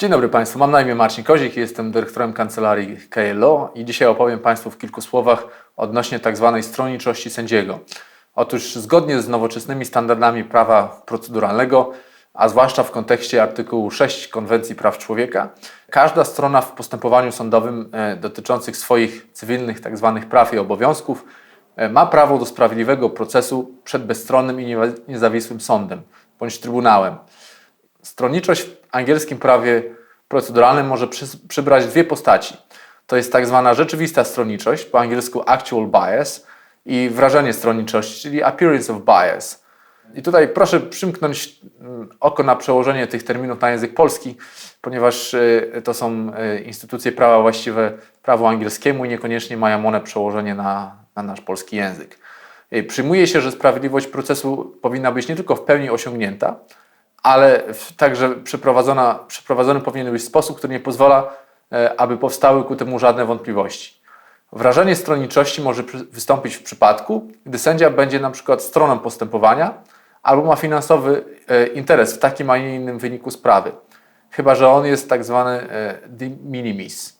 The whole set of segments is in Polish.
Dzień dobry Państwu, mam na imię Marcin Kozik jestem dyrektorem kancelarii KLO i dzisiaj opowiem Państwu w kilku słowach odnośnie tak zwanej stronniczości sędziego. Otóż zgodnie z nowoczesnymi standardami prawa proceduralnego, a zwłaszcza w kontekście artykułu 6 Konwencji Praw Człowieka, każda strona w postępowaniu sądowym e, dotyczących swoich cywilnych tak zwanych praw i obowiązków e, ma prawo do sprawiedliwego procesu przed bezstronnym i niezawisłym sądem bądź trybunałem. Stronniczość angielskim prawie proceduralnym może przy- przybrać dwie postaci. To jest tak zwana rzeczywista stronniczość, po angielsku actual bias, i wrażenie stronniczości, czyli appearance of bias. I tutaj proszę przymknąć mm, oko na przełożenie tych terminów na język polski, ponieważ y, to są y, instytucje prawa właściwe prawu angielskiemu i niekoniecznie mają one przełożenie na, na nasz polski język. Y, Przyjmuje się, że sprawiedliwość procesu powinna być nie tylko w pełni osiągnięta, ale także przeprowadzona, przeprowadzony powinien być sposób, który nie pozwala, e, aby powstały ku temu żadne wątpliwości. Wrażenie stronniczości może wystąpić w przypadku, gdy sędzia będzie na przykład stroną postępowania albo ma finansowy e, interes w takim, a nie innym wyniku sprawy, chyba że on jest tak zwany e, de minimis.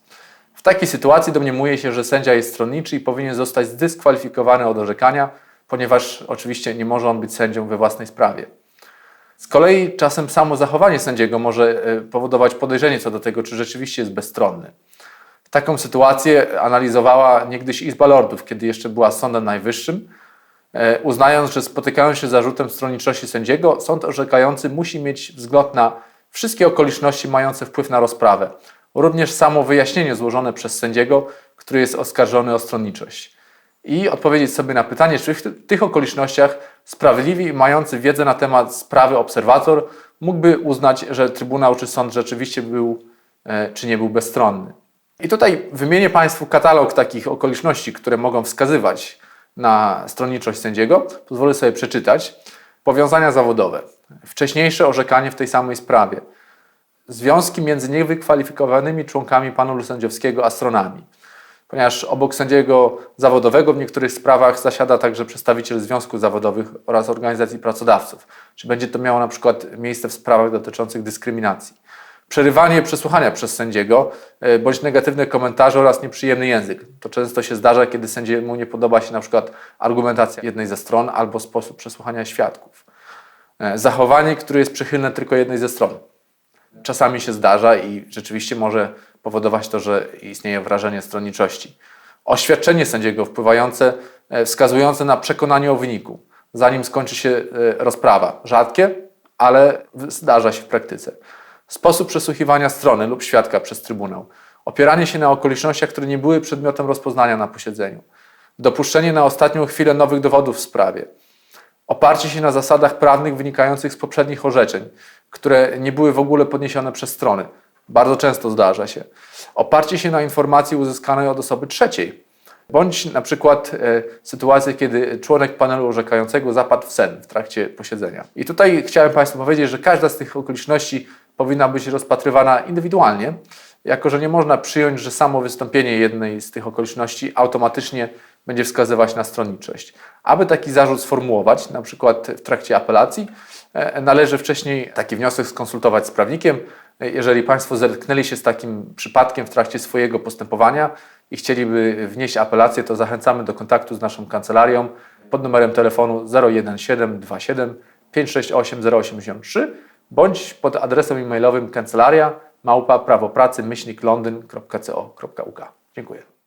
W takiej sytuacji domniemuje się, że sędzia jest stronniczy i powinien zostać zdyskwalifikowany od orzekania, ponieważ oczywiście nie może on być sędzią we własnej sprawie. Z kolei czasem samo zachowanie sędziego może e, powodować podejrzenie co do tego, czy rzeczywiście jest bezstronny. Taką sytuację analizowała niegdyś Izba Lordów, kiedy jeszcze była Sądem Najwyższym, e, uznając, że spotykając się z zarzutem stronniczości sędziego, sąd orzekający musi mieć wzgląd na wszystkie okoliczności mające wpływ na rozprawę, również samo wyjaśnienie złożone przez sędziego, który jest oskarżony o stronniczość i odpowiedzieć sobie na pytanie, czy w ty- tych okolicznościach sprawiedliwy mający wiedzę na temat sprawy obserwator mógłby uznać, że Trybunał czy sąd rzeczywiście był e, czy nie był bezstronny. I tutaj wymienię Państwu katalog takich okoliczności, które mogą wskazywać na stronniczość sędziego. Pozwolę sobie przeczytać. Powiązania zawodowe, wcześniejsze orzekanie w tej samej sprawie, związki między niewykwalifikowanymi członkami panelu sędziowskiego a stronami. Ponieważ obok sędziego zawodowego w niektórych sprawach zasiada także przedstawiciel związków zawodowych oraz organizacji pracodawców. Czy będzie to miało na przykład miejsce w sprawach dotyczących dyskryminacji. Przerywanie przesłuchania przez sędziego e, bądź negatywne komentarze oraz nieprzyjemny język. To często się zdarza, kiedy sędziemu nie podoba się na przykład argumentacja jednej ze stron albo sposób przesłuchania świadków. E, Zachowanie, które jest przychylne tylko jednej ze stron czasami się zdarza i rzeczywiście może powodować to, że istnieje wrażenie stronniczości. Oświadczenie sędziego wpływające, e, wskazujące na przekonanie o wyniku, zanim skończy się e, rozprawa. Rzadkie, ale zdarza się w praktyce. Sposób przesłuchiwania strony lub świadka przez Trybunał. Opieranie się na okolicznościach, które nie były przedmiotem rozpoznania na posiedzeniu. Dopuszczenie na ostatnią chwilę nowych dowodów w sprawie oparcie się na zasadach prawnych wynikających z poprzednich orzeczeń, które nie były w ogóle podniesione przez strony. Bardzo często zdarza się. Oparcie się na informacji uzyskanej od osoby trzeciej, bądź na przykład e, kiedy członek panelu orzekającego zapadł w sen w trakcie posiedzenia. I tutaj chciałem Państwu powiedzieć, że każda z tych okoliczności powinna być rozpatrywana indywidualnie, jako że nie można przyjąć, że samo wystąpienie jednej z tych okoliczności automatycznie będzie wskazywać na stronniczość. Aby taki zarzut sformułować, na przykład w trakcie apelacji, e, należy wcześniej taki wniosek skonsultować z prawnikiem. Jeżeli Państwo zetknęli się z takim przypadkiem w trakcie swojego postępowania i chcieliby wnieść apelację, to zachęcamy do kontaktu z naszą kancelarią pod numerem telefonu 01727 568 083 bądź pod adresem e-mailowym kancelaria małpa prawopracy myślnik. Dziękuję.